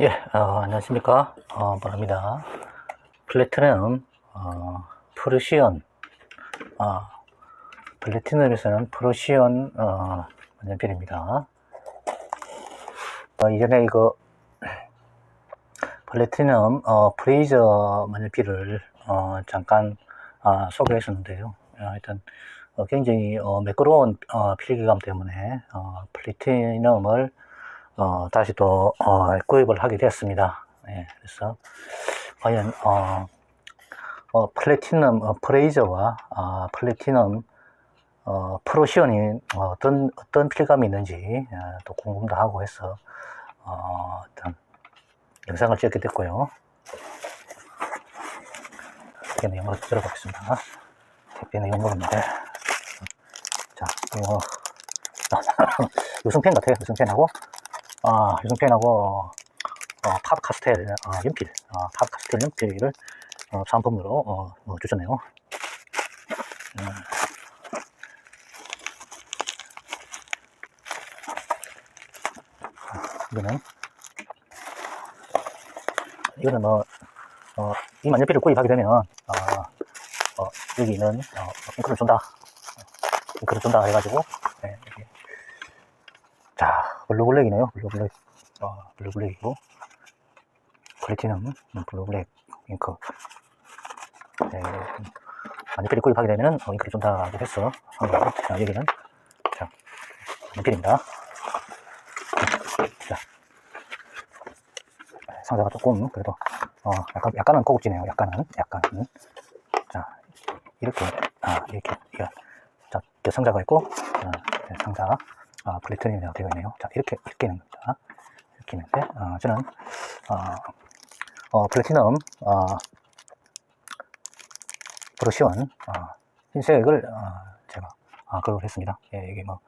예, 어, 안녕하십니까. 어, 바랍니다. 플래티넘, 어, 프루시온, 어, 플래티넘에서는 프루시온, 어, 연필입니다. 어, 이전에 이거, 플래티넘, 어, 프레이저 만년필을, 어, 잠깐, 아, 소개했었는데요. 어, 하여튼, 어, 굉장히, 어, 매끄러운, 어, 필기감 때문에, 어, 플래티넘을, 어, 다시 또, 어, 구입을 하게 됐습니다. 예, 그래서, 과연, 어, 어, 플래티넘, 어, 프레이저와, 어, 플래티넘, 어, 프로시온이 어떤, 어떤 필감이 있는지, 어, 또 궁금도 하고 해서, 어, 어떤, 영상을 찍게 됐고요. 택배 내용을 들어보겠습니다. 택배 내용물인데, 자, 이거, 유승펜 같아요. 유승펜하고, 아, 유승펜하고, 어, 팝 카스텔, 어, 연필, 어, 팝 카스텔 연필을, 어, 상품으로, 어, 어, 주셨네요. 음. 이거는, 이거는 뭐, 어, 이 만년필을 구입하게 되면, 어, 어, 여기는, 어, 잉크를 준다. 잉크를 준다 해가지고, 네. 자, 블루블랙이네요. 블루블랙. 어, 블루블랙이고, 플래티넘, 음, 블루블랙 잉크. 네, 만년필을 구입하게 되면, 어, 잉크를 준다고 했어. 한 거고. 자, 여기는, 자, 만년필입니다. 자, 상자가 조금, 그래도, 어, 약간, 약간은 고급지네요. 약간은, 약간은. 자, 이렇게, 아, 이렇게, 이거. 자, 상자가 있고, 어, 네, 상자, 아, 플래티넘이라고 되어 있네요. 자, 이렇게, 있는 겁니다. 있는데, 어, 저는, 어, 어, 플래티넘, 어, 브러쉬원, 어, 흰색을, 어, 제가, 아, 그걸 했습니다. 예, 이게 뭐,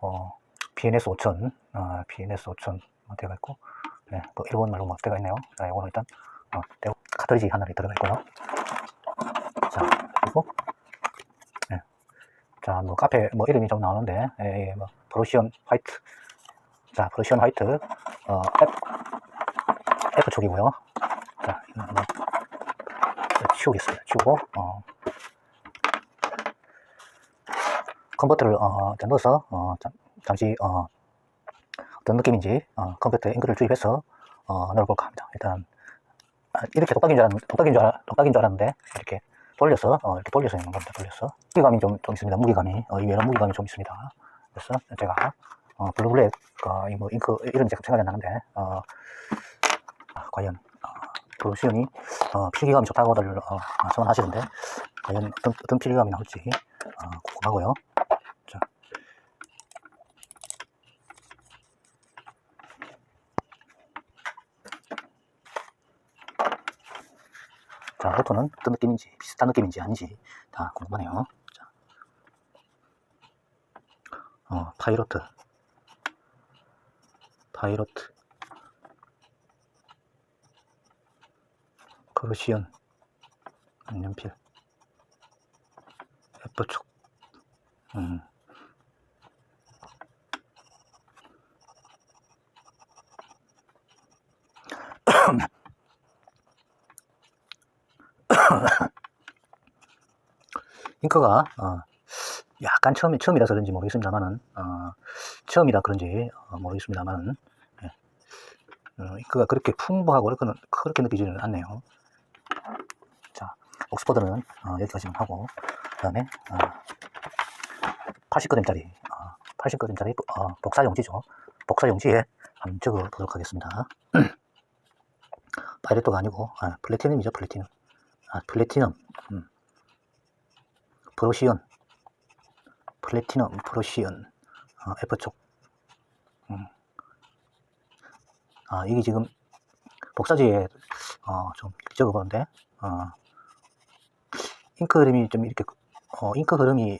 어, BNS 5000, 어, BNS 5000, 뭐, 되어 있고, 네, 뭐, 일본 말로 막 되어 있네요. 자, 이거는 일단, 어, 떼고, 카트리지 하나에 들어가 있고요. 자, 그리고, 네. 자, 뭐, 카페, 뭐, 이름이 좀 나오는데, 예, 예, 뭐, 브러시온 화이트. 자, 브러시온 화이트, 어, F, F 쪽이고요. 자, 이거는 뭐, 치우겠습니다. 치우고, 어, 컨버터를, 어, 자, 넣어서, 어, 잠, 잠시, 어, 어떤 느낌인지, 어, 컴퓨터에 잉크를 주입해서, 어, 넣어볼까 합니다. 일단, 아, 이렇게 똑딱인 줄, 알, 똑딱인 줄, 알, 똑딱인 줄 알았는데, 이렇게 돌려서, 어, 이렇게 돌려서 있는 겁니다. 돌려서. 무게감이 좀, 좀 있습니다. 무게감이. 어, 의외로 무게감이 좀 있습니다. 그래서 제가, 어, 블루블랙, 어, 이 뭐, 잉크, 이름 제가 생각이 안 나는데, 어, 아, 과연, 어, 브루시온이, 어, 필기감이 좋다고들, 어, 전하시는데, 과연 어떤, 어떤 필기감이 나올지, 어, 궁금하고요. 자. 자, 로토는 어떤 느낌인지, 비슷한 느낌인지 아닌지 다 궁금하네요. 자. 어, 파이로트. 파이로트. 크루시온. 안연필. F축. 음. 잉크가 어, 약간 처음 처음이라서 그런지 모르겠습니다만은 어, 처음이라 그런지 어, 모르겠습니다만은 예. 어, 잉크가 그렇게 풍부하고 그렇게, 그렇게 느끼지는 않네요. 자, 옥스퍼드는 어, 여기까지만 하고 그 다음에 어, 80g짜리 어, 80g짜리 어, 복사용지죠. 복사용지에 한번 적어 보도록 하겠습니다. 파이레토가 아니고 아, 플래티넘이죠, 플래티넘. 아, 플래티넘. 음. 프로시온, 플래티넘, 프로시온, 어, F쪽. 음. 아, 이게 지금 복사지에 어, 좀 적어보는데, 어, 잉크 흐름이 좀 이렇게, 어, 잉크 흐름이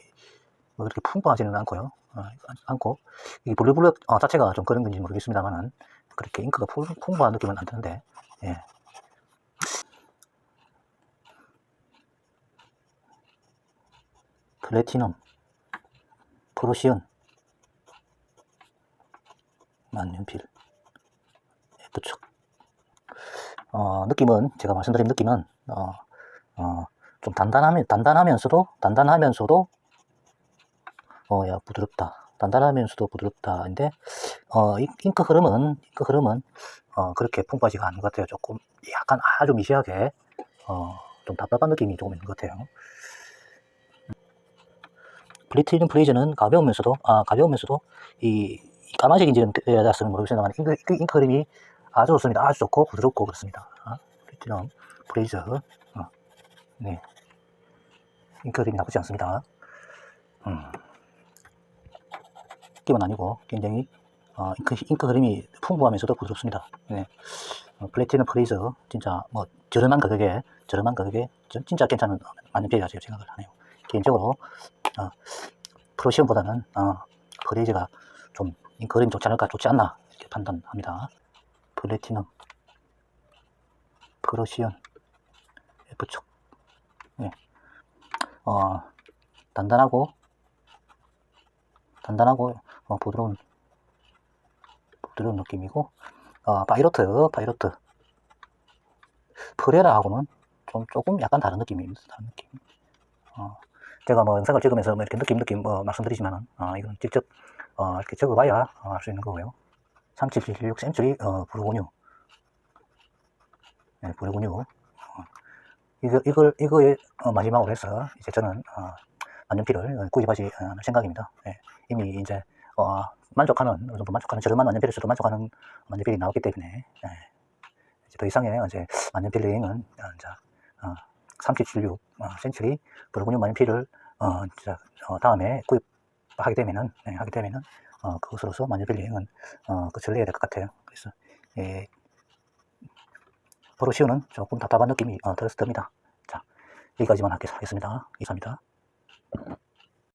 뭐 그렇게 풍부하지는 않고요. 어, 않고, 이 블루블랙 어, 자체가 좀 그런 건지 모르겠습니다만은, 그렇게 잉크가 풍, 풍부한 느낌은 안 드는데, 예. 플래티넘, 프로시온, 만년필, F축. 어, 느낌은 제가 말씀드린 느낌은 어, 어, 좀 단단하면 단단하면서도 단단하면서도 어, 야 부드럽다. 단단하면서도 부드럽다인데 어, 잉- 잉크 흐름은 잉크 흐름은 어, 그렇게 풍부하지가 않은 것 같아요. 조금 약간 아주 미세하게 어, 좀 답답한 느낌이 조금 있는 것 같아요. 플리티늄 프레이즈는 가벼우면서도 아 가벼우면서도 이, 이 까마색인지는 대다스는 모르겠습니다만 잉크, 잉크, 잉크 흐름이 아주 좋습니다. 아주 좋고 부드럽고 그렇습니다. 아, 플리티늄 프레이즈 어, 네 잉크 흐름이 나쁘지 않습니다. 음. 느낌은 아니고 굉장히 어, 잉크, 잉크 흐름이 풍부하면서도 부드럽습니다. 네. 어, 플래티넘 프레이즈 진짜 뭐 저렴한 가격에 저렴한 가격에 전- 진짜 괜찮은 만년필이라 제가 생각을 하네요. 개인적으로 어, 프로시온보다는 어, 프레이즈가 좀 흐름이 좋지 않을까 좋지 않나 이렇게 판단합니다. 플래티넘 프로시온 F축 네. 어, 단단하고 단단하고 어, 부드러운 부드러운 느낌이고 어, 파이로트 파이로트 프레라하고는 좀 조금 약간 다른 느낌입니다 다른 느낌 어, 제가 뭐 영상을 찍으면서 뭐 이렇게 느낌 느낌 뭐 말씀드리지만은 어, 이건 직접 어, 이렇게 적어봐야 알수 있는 거고요. 3776 센츄리 어, 브루고뉴 네, 브루고뉴 어, 이거, 이걸 이거에 어, 마지막으로 해서 이제 저는 어, 만년필을 구입하지 않을 생각입니다. 예, 이미 이제 어, 만족하는 어느 정도 만족하는 저렴한 만년필에서도 만족하는 만년필이 나왔기 때문에 예, 이제 더 이상의 이제 만년필 여행은 어, 이제 어, 3776 어, 센츄리 브루그뉴 만년필을 어, 어, 다음에 구입하게 되면은 예, 하게 되면은 어, 그것으로서 만년필 여행은 어, 끝을 내야 될 것 같아요. 그래서 예, 브로시오는 조금 답답한 느낌이 어, 들었습니다. 자 여기까지만 하겠습니다. 이상입니다.